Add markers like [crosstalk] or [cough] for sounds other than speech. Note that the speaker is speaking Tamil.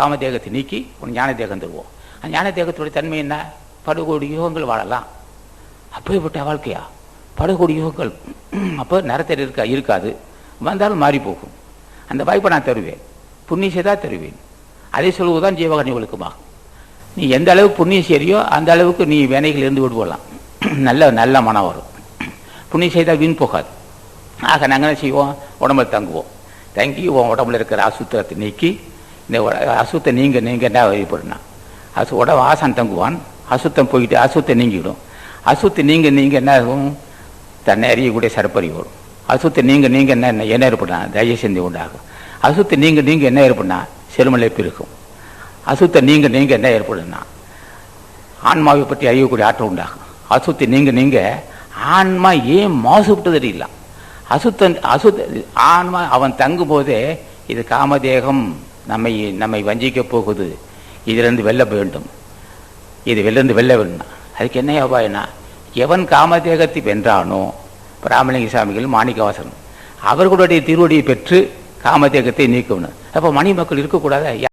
காமதேகத்தை நீக்கி உன் ஞான தேகம் தருவோம். அந்த ஞான தேகத்துடைய தன்மை என்ன? படுகோடி யுகங்கள் வாழலாம். அப்படிப்பட்ட வாழ்க்கையா? படுகோடி யுகங்கள் [clears throat] அப்போ நரத்தர் இருக்கா இருக்காது. வந்தாலும் மாறி போகும். அந்த வாய்ப்பை நான் தருவேன். புண்ணிய செய்தா தருவேன். அதை சொல்வதுதான் ஜீவகணி ஒழுக்கமாகும் நீ எந்த அளவுக்கு புண்ணியம் செய்றியோ அந்த அளவுக்கு நீ வேனைகள் இருந்து விடுவோலாம் [clears throat] நல்ல நல்ல மனம் வரும். புண்ணியம் செய்தால் வீண் போகாது. ஆக நாங்கள் என்ன செய்வோம்? உடம்புல தங்குவோம். தங்கி உன் உடம்புல இருக்கிற அசுத்தத்தை நீக்கி இந்த உட- அசுத்தம் நீங்க நீங்க என்ன வழிபடுனா அசு உடம்பு ஆசான் தங்குவான். அசுத்தம் போயிட்டு அசுத்தம் நீங்கிடும். அசுத்தம் நீங்க நீங்க என்ன ஆகும்? தன்னை அறியக்கூடிய சரப்பறி வரும் அசுத்தம் நீங்க நீங்க என்ன என்ன- என்ன ஏற்படுனா தயசிந்தி உண்டாகும். அசுத்தம் நீங்க நீங்க என்ன ஏற்படுனா செருமலை இருக்கும் அசுத்தம் நீங்க நீங்க என்ன ஏற்படுனா ஆன்மாவை பற்றி அறியக்கூடிய ஆற்றல் உண்டாகும். அசுத்தி நீங்க நீங்க ஆன்மா ஏன் மாசுபட்டது தெரியல? அசுத்தன் அசுத்த ஆன்மா அவன் தங்கும் போதே இது காமதேகம். நம்மை நம்மை வஞ்சிக்க போகுது. இதிலிருந்து வெல்ல வேண்டும். இது வெளிலிருந்து வெல்ல வேண்டும் அதுக்கு என்ன அபாயம்னா எவன் காமதேகத்தை வென்றானோ ராமலிங்க சாமிகள் மாணிக்கவாசன் அவர்களுடைய திருவடியை பெற்று காமதேகத்தை நீக்கணும். அப்போ மணி மக்கள் இருக்கக்கூடாதா?